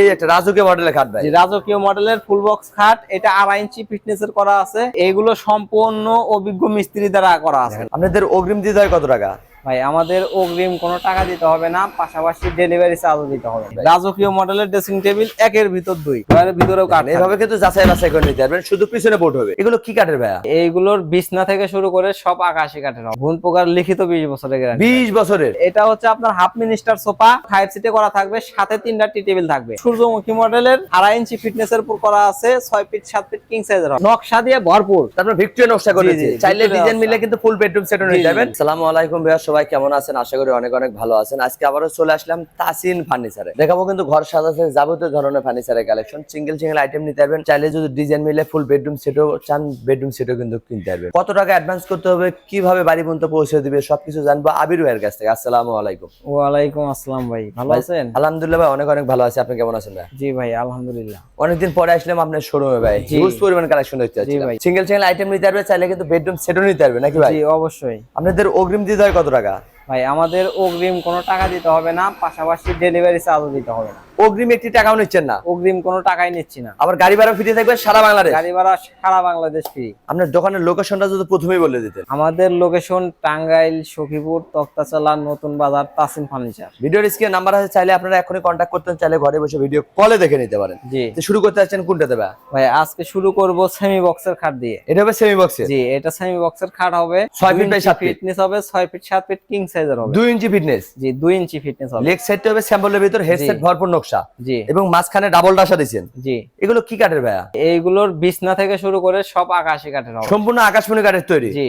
এই একটা রাজকীয় মডেলের খাট ভাই। রাজকীয় মডেলের ফুল বক্স খাট এটা আড়াই ইঞ্চি ফিটনেস এর করা আছে। এগুলো সম্পূর্ণ অভিজ্ঞ মিস্ত্রি দ্বারা করা আছে। আপনাদের অগ্রিম দিতে হয় কত টাকা? ভাই আমাদের অগ্রিম কোনো টাকা দিতে হবে না পাশাপাশি ডেলিভারি চার্জও দিতে হবে। রাজকীয় মডেলের ড্রেসিং টেবিল একের ভিতর দুই এর ভিতরেও কাঠ এভাবে কিন্তু যাচাই বাছাই করে নিতে পারবেন শুধু পিছনে বোর্ড হবে। এগুলো কি কাঠের ভাইয়া? এইগুলোর বিছনা থেকে শুরু করে সব আকাশি কাঠের হবে। ঘুণ পোকার লিখিত বিশ বছরের গ্যারান্টি বিশ বছরের? এটা হচ্ছে আপনার হাফ মিনিস্টার সোফা ফাইভ সিটে করা থাকবে সাথে তিনটা টি টেবিল থাকবে। সূর্যমুখী মডেলের আড়াই ইঞ্চি ফিটনেস এর উপর করা আছে ছয় ফিট সাত ফিট কিং সাইজের নকশা দিয়ে ভরপুর। তারপর ভিক্টোরিয়া নকশা করেছে চাইলে ডিজাইন মিলে কিন্তু ফুল বেডরুম নিতে জি, যাবেন জি। আলাইকুম ভাইয়া সবাই কেমন আছেন? আশা করি অনেক অনেক ভালো আছেন। আজকে আবারও চলে আসলাম তাসিন ফার্নিচারে দেখাবো কিন্তু ঘর সাজাতে যাবতীয় ধরনের ফার্নিচারের কালেকশন সিঙ্গেল সিঙ্গেল আইটেম নিতে পারবেন। চাইলে যদি ডিজাইন মিলে ফুল বেডরুম সেটও চান বেডরুম সেটও কিন্তু কিনতে পারবেন। কত টাকা অ্যাডভান্স করতে হবে কীভাবে বাড়ি পর্যন্ত পৌঁছে দিবে সবকিছু জানব আবির ভাইয়ের কাছ থেকে। আসসালামু আলাইকুম। ওয়ালাইকুম আসসালাম ভাই। ভালো আছেন? আলহামদুলিল্লাহ ভাই অনেক অনেক ভালো আছে। আপনি কেমন আছেন ভাই? জি ভাই আলহামদুলিল্লাহ। অনেকদিন পরে আসলাম আপনার শোরুমে ভাই। হিউজ পরিমাণ কালেকশন ভাই। সিঙ্গেল সিঙ্গেল আইটেম নিতে পারবে চাইলে কিন্তু বেডরুম সেটও নিতে পারবে নাকি ভাই? জি অবশ্যই। আপনাদের অগ্রিম দিতে হয় কত টাকা? ভাই আমাদের অগ্রিম কোনো টাকা দিতে হবে না পাশাপাশি ডেলিভারি চার্জও দিতে হবে না। অগ্রিম একটি টাকাও নিচ্ছেন না? অগ্রিম কোনো টাকাই নিচ্ছি না। আবার গাড়ি ভাড়া ফ্রি থাকবে সারা বাংলাদেশ? গাড়ি ভাড়া সারা বাংলাদেশ ফ্রি আপনার দোকানের লোকেশনটা যদি প্রথমেই বলে দিতেন। আমাদের লোকেশন টাঙ্গাইল সখীপুর তক্তাচালা নতুন বাজার তাসিম ফার্নিচার। ভিডিওর স্ক্রিনে নাম্বার আছে চাইলে আপনারা এখনই কন্ট্যাক্ট করতেন চাইলে ঘরে বসে ভিডিও কলে দেখে নিতে পারেন। জি। তো শুরু করতে যাচ্ছেন কোনটা দেবে ভাই আজকে শুরু করব সেমি বক্সের খাট দিয়ে। এটা হবে সেমি বক্সে জি এটা সেমি বক্সের খাট হবে। ছয় feet by সাত feet। ফিটনেস হবে ছয় ফিট সাত ফিট কিং সাইজের হবে। দুই ইঞ্চি ফিটনেস জি দুই ইঞ্চি ফিটনেস হবে। লেগ সাইডটা হবে স্যাম্পলের ভিতর হেডসেট জি। নকশা। জি। এবং মাঝখানে ডাবল ডাসা দিয়েছেন। জি। এগুলো কি কাঠের ভাইয়া? এইগুলোর বিছনা থেকে শুরু করে সব আকাশি কাঠের সম্পূর্ণ আকাশমণি কাঠের তৈরি? জি।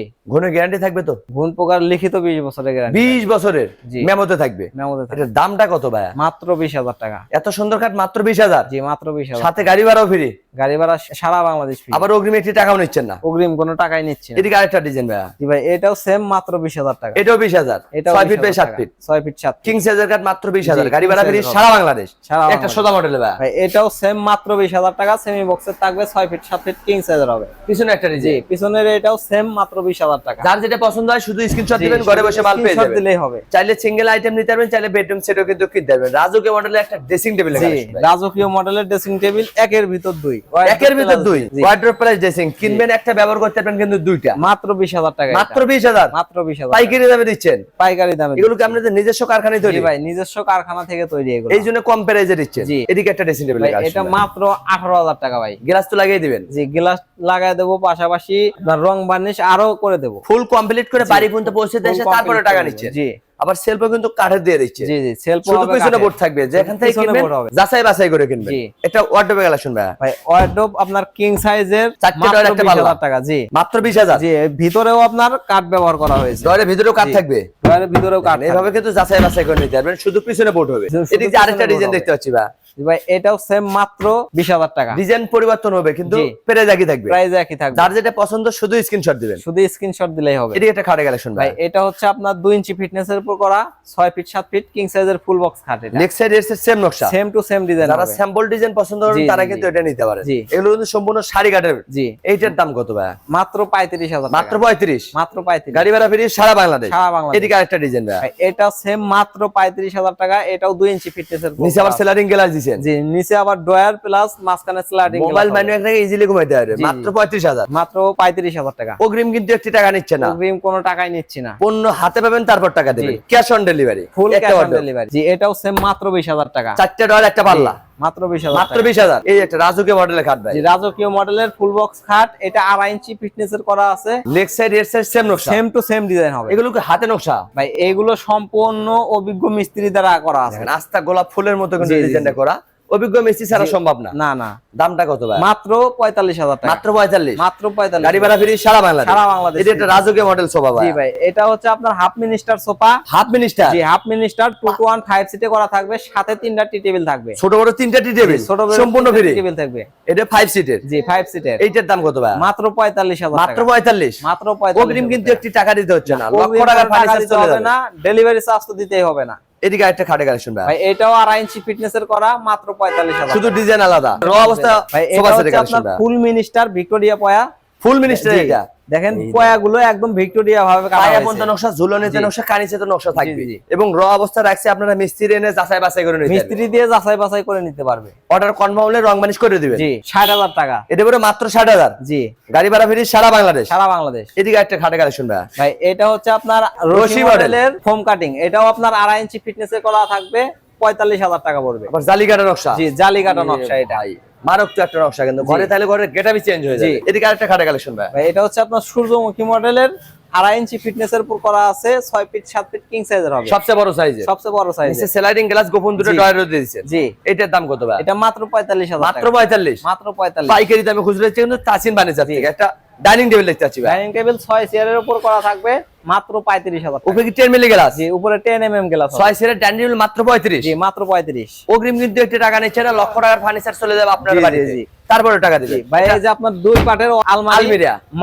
গ্যারান্টি থাকবে তো? ঘুণ পোকার লিখিত বিশ বছরের গ্যারান্টি বিশ বছরের? জি। মেমোতে থাকবে? মেমোতে থাকবে দামটা কত ভাইয়া? মাত্র বিশ হাজার টাকা। এত সুন্দর কাঠ মাত্র বিশ হাজার? জি মাত্র বিশ হাজার সাথে গাড়ি ভাড়াও ফ্রি গাড়ি ভাড়া সারা বাংলাদেশ আবার অগ্রিম একটি টাকাও নিচ্ছেন না? অগ্রিম কোনো টাকাই। এদিকে আরেকটা ডিজাইন ভাইয়া। জি ভাই এটাও সেম মাত্র বিশ হাজার টাকা। এটাও বিশ হাজার। এটাও ছয় feet by feet feet king সাইজের মাত্র বিশ হাজার। জি, গাড়ি ভাড়া ফ্রি। সারা বাংলাদেশ। সারা একটা। সোদা মডেল ভাইয়া। ভাই এটাও সেম মাত্র বিশ হাজার টাকা সেমি বক্সের থাকবে ফিট ফিট কিং সাইজের হবে। পিছনে একটা ডিজাইন পিছনের এটাও সেম মাত্র বিশ হাজার টাকা। যার যেটা পছন্দ হয় শুধু স্ক্রিনশট দিবেন ঘরে বসে মাল পেয়ে যাবেন। দিলেই হবে। চাইলে সিঙ্গেল আইটেম নিতে পারবেন চাইলে বেডরুম সেটও কিন্তু কিনতে পারবেন। রাজকীয় মডেলের একটা ড্রেসিং টেবিল রাজকীয় মডেলের ড্রেসিং টেবিল একের ভিতর দুই। একের ভিতর দুই। ওয়ার্ড্রপ প্লাস ড্রেসিং কিনবেন একটা ব্যবহার করতে পারবেন কিন্তু দুইটা। মাত্র বিশ হাজার টাকা মাত্র এটা। বিশ হাজার? মাত্র বিশ হাজার। পাইকারি দামে দিচ্ছেন? পাইকারি দামে এগুলো কি আপনাদের নিজস্ব কারখানায় তৈরি? ভাই নিজস্ব কারখানা থেকে তৈরি এগুলো। এই জন্য কম প্রাইজে দিচ্ছেন? এদিকে একটা ড্রেসিং টেবিল এটা মাত্র আঠারো হাজার টাকা ভাই। গ্লাস তো লাগিয়ে দিবেন। জি গ্লাস লাগাই দেবো পাশাপাশি রং বার্নিশ আরও করে দেবো। ফুল কমপ্লিট করে বাড়ি পর্যন্ত পৌঁছে দিয়ে তারপরে টাকা নিচ্ছে জি। আবার সেলফও কিন্তু কাঠের দিয়ে দিচ্ছে। জি জি সেলফ শুধু পিছনে বোর্ড থাকবে যেখান থেকে কিনবেন যাচাই বাছাই করে কিনবেন। জি। এটা ওয়ার্ডরোবে কালেকশন ভাই ভাই ওয়ার্ডরোব আপনার কিং সাইজের চারটে door, একটা 20,000 টাকা জি। মাত্র বিশ হাজার। জি ভিতরেও আপনার কাঠ ব্যবহার করা হয়েছে। ডয়ের ভিতরেও কাঠ থাকবে। ডয়ারের ভিতরেও কাঠ। এইভাবে কিন্তু যাচাই বাছাই করে নিতে পারবেন। শুধু পিছনে বোর্ড হবে। এদিকে যে আরেকটা ডিজাইন দেখতে পাচ্ছি ভাই ভাই এটাও সেম মাত্র বিশ হাজার টাকা। ডিজাইন পরিবর্তন হবে কিন্তু প্রাইস একই থাকবে। প্রাইস একই থাকবে। যার যেটা পছন্দ শুধু স্ক্রিনশট দিবেন। শুধু স্ক্রিনশট দিলেই হবে। এদিকে একটা খাটে কালেকশন ভাই ভাই। এটা হচ্ছে আপনার দুই ইঞ্চি ফিটনেস এর উপর করা ছয় ফিট সাত ফিট কিং সাইজের ফুল বক্স খাট এটা। লেগ সাইড এর সেম নকশা। সেম টু সেম ডিজাইন যারা স্যাম্পল ডিজাইন পছন্দ করেন তারা কিন্তু এটা নিতে। এগুলো কিন্তু সম্পূর্ণ শাড়ি কাঠের। জি। এইটার দাম কত ভাই মাত্র পঁয়ত্রিশ হাজার মাত্র পঁয়ত্রিশ। মাত্র পঁয়ত্রিশ। গাড়ি ভাড়া সারা বাংলাদেশ। সারা বাংলাদেশ। এদিকে আরেকটা ডিজাইন ভাই, এটা সেম মাত্র পঁয়ত্রিশ হাজার টাকা এটাও দুই ইঞ্চি ফিটনেস এর নিচে আবার সেলারিং গ্লাস দিছেন। জি নিচে আবার ডয়ার প্লাস মাঝখানে স্লাইডিং মোবাইল ম্যানুয়াল থেকে ইজিলি ঘুমাইতে পারবে। মাত্র জি। পঁয়ত্রিশ হাজার। মাত্র পঁয়ত্রিশ হাজার টাকা। অগ্রিম কিন্তু একটি টাকা নিচ্ছে না। অগ্রিম কোনো টাকাই নিচ্ছে না। পণ্য হাতে পাবেন তারপর টাকা দেবেন। Cash on delivery full cash on delivery জি এটাও সেম মাত্র বিশ হাজার টাকা। চারটে ড্রয়ার একটা পাল্লা। মাত্র বিশ হাজার মাত্র বিশ হাজার। এই একটা রাজকীয় মডেলের খাট ভাই। রাজকীয় মডেলের ফুল বক্স খাট এটা আড়াই ইঞ্চি ফিটনেস এর করা আছে। লেগ সাইড এর সাইড সেম নকশা। সেম টু সেম ডিজাইন হবে। এগুলো কি হাতে নকশা? ভাই এগুলো সম্পূর্ণ অভিজ্ঞ মিস্ত্রি দ্বারা করা আছে। রাস্তা আস্তা গোলাপ ফুলের মতো কিন্তু ডিজাইনটা করা। অভিজ্ঞ মিস্ত্রি ছাড়া সম্ভব না। না না। দামটা কত ভাই? মাত্র পঁয়তাল্লিশ হাজার টাকা। মাত্র পঁয়তাল্লিশ? মাত্র পঁয়তাল্লিশ গাড়ি ভাড়া ফিরি সারা বাংলাদেশ। সারা বাংলাদেশ এটা একটা রাজকীয় মডেল সোফা ভাই। জি ভাই এটা হচ্ছে আপনার half minister sofa half minister জি half minister two two one five সিটে করা থাকবে সাথে তিনটা টি টেবিল থাকবে। ছোট বড় তিনটা টি টেবিল ছোট সম্পূর্ণ ফ্রি টেবিল থাকবে। এটা ফাইভ সিটের জি ফাইভ সিটের এইটার দাম কত ভাই? মাত্র পঁয়তাল্লিশ হাজার মাত্র পঁয়তাল্লিশ। মাত্র পঁয়তাল্লিশ কিন্তু একটি টাকা দিতে হচ্ছে না। লক্ষ টাকার ফার্নিচার চলে যাবে। না ডেলিভারি চার্জ তো দিতেই হবে না। এদিকে একটা খাটে কালেকশন ভাই। এটাও আড়াই ইঞ্চি ফিটনেস এর করা মাত্র পঁয়তাল্লিশ শুধু ডিজাইন আলাদা। র অবস্থা ভাই এটা হচ্ছে আপনার ফুল মিনিস্টার ভিক্টোরিয়া পয়া ফুল মিনিস্টার এটা দেখেন পয়াগুলো একদম ভিক্টোরিয়া ভাবে কাটা পায়া। পর্যন্ত নকশা ঝুলনিতে। নকশা কানিতে নকশা থাকবে। এবং র অবস্থা রাখছে আপনারা মিস্ত্রি এনে যাচাই বাছাই করে নিতে মিস্ত্রি দিয়ে যাচাই বাছাই করে নিতে পারবে। অর্ডার কনফার্ম হলে রং মানিশ করে দিবেন জি ষাট হাজার টাকা। এটা পুরো মাত্র ষাট হাজার। জি। গাড়ি ভাড়া ফিরি সারা বাংলাদেশ। সারা বাংলাদেশ। এদিকে একটা খাটে কালেকশন ভাই। ভাই এটা হচ্ছে আপনার রশি মডেলের ফোম কাটিং এটাও আপনার আড়াই ইঞ্চি ফিটনেসে করা থাকবে পঁয়তাল্লিশ হাজার টাকা পড়বে। আবার জালিকাটা নকশা। জি জালি কাটা নকশা এটা। একটা নকশা কিন্তু। ঘরে তাহলে গেটাবি চেঞ্জ হয়ে যায় জি। এদিকে আরেকটা খাটা কালেকশন ভাই। ভাই এটা হচ্ছে আপনার সূর্যমুখী মডেলের আড়াই ইঞ্চি ফিটনেসের উপর করা আছে ছয় ফিট সাত ফিট কিং সাইজের হবে। সবচেয়ে বড় সাইজে সবচেয়ে বড় সাইজ নিচে স্লাইডিং গ্লাস গোপন দুটো জি। ডয়ার দিয়ে দিয়েছেন জি। এটার দাম কত ভাই? এটা মাত্র পঁয়তাল্লিশ হাজার মাত্র মাত্র পঁয়তাল্লিশ। মাত্র পঁয়তাল্লিশ। পাইকারি দামে খুচরা হচ্ছে কিন্তু বানিয়ে যাচ্ছে একটা ডাইনিং টেবিল দেখতে পাচ্ছি ডাইনিং টেবিল ছয় চেয়ারের উপর করা থাকবে মাত্র পঁয়ত্রিশ হাজার টাকা। উপরে কি টেন মিলি গ্লাস? জি উপরে টেন এম এম গ্লাস ছয় সেরের ডাইনিং টেবিল মাত্র পঁয়ত্রিশ? জি মাত্র পঁয়ত্রিশ। অগ্রিম কিন্তু একটি টাকা নিচ্ছে না লক্ষ টাকার ফার্নিচার চলে যাবে আপনার বাড়িতে। জি। তারপরে টাকা দিবে ভাই এই যে আপনার দুই পাটের আলমারি।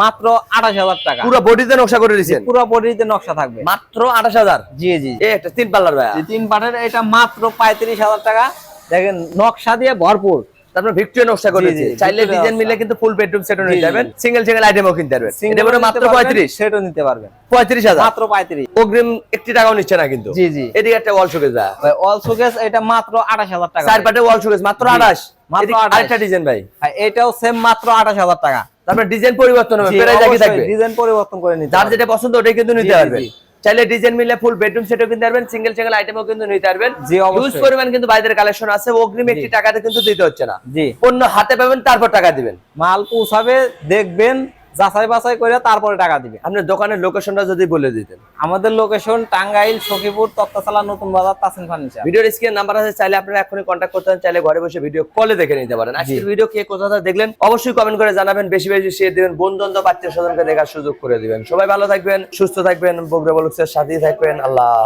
মাত্র আঠাশ হাজার টাকা। পুরো বডিতে নকশা করে দিয়েছেন। পুরো বডিতে নকশা থাকবে। মাত্র আঠাশ হাজার? জি জি। এই একটা তিন পাল্লার ভাই। তিন পাটের এটা মাত্র পঁয়ত্রিশ হাজার টাকা। দেখেন নকশা দিয়ে ভরপুর। তারপর ভিক্টোরিয়া নকশা করেছে চাইলে ডিজাইন মিলে কিন্তু ফুল বেডরুম সেটও জি, নিতে পারবেন। সিঙ্গেল সিঙ্গেল আইটেমও কিনতে পারবেন। এটা মাত্র পারবেন, পঁয়ত্রিশ। সেটও নিতে পারবেন। পঁয়ত্রিশ হাজার। মাত্র পঁয়ত্রিশ। অগ্রিম একটি টাকাও নিচ্ছে না কিন্তু। জি, জি। এদিকে একটা ওয়াল শোকেস ভাই। অল শোকেস এটা মাত্র আঠাশ হাজার টাকা। চার পাটে ওয়াল শোকেস মাত্র জি, আঠাশ। মাত্র 28 আরেকটা ডিজাইন ভাই। এটাও সেম মাত্র আঠাশ হাজার টাকা। তারপর ডিজাইন পরিবর্তন হবে থাকবে। ডিজাইন পরিবর্তন করে নিতে যার যেটা পছন্দ ওটাই কিন্তু নিতে পারবেন জি। চাইলে ডিজাইন মিলে ফুল বেডরুম সেটও কিনতে পারবেন সিঙ্গেল সিঙ্গেল আইটেমও কিন্তু নিতে পারবেন। ইউজ পরিমাণ কিন্তু বাইরের কালেকশন আছে অগ্রিম একটি টাকাতে কিন্তু দিতে হচ্ছে না। জি। পণ্য হাতে পাবেন তারপর টাকা দিবেন। মাল পৌঁছাবে দেখবেন যাচাই বাছাই করে তারপরে টাকা দিবে। আপনার দোকানের লোকেশনটা যদি বলে দিতেন। আমাদের লোকেশন টাঙ্গাইল সখীপুর তত্তাশালা নতুন বাজার তাসিন ফার্নিচার ভিডিওর স্ক্রিন নাম্বার আছে চাইলে আপনারা এখনই কন্ট্যাক্ট করতে পারেন চাইলে ঘরে বসে ভিডিও কলে দেখে নিতে পারেন। আজকের ভিডিও কে কোথা থেকে দেখলেন অবশ্যই কমেন্ট করে জানাবেন বেশি বেশি শেয়ার দিবেন বন্ধু বান্ধব আত্মীয় স্বজনকে দেখার সুযোগ করে দিবেন। সবাই ভালো থাকবেন সুস্থ থাকবেন বগুড়া বলুক্সের সাথেই থাকবেন আল্লাহ।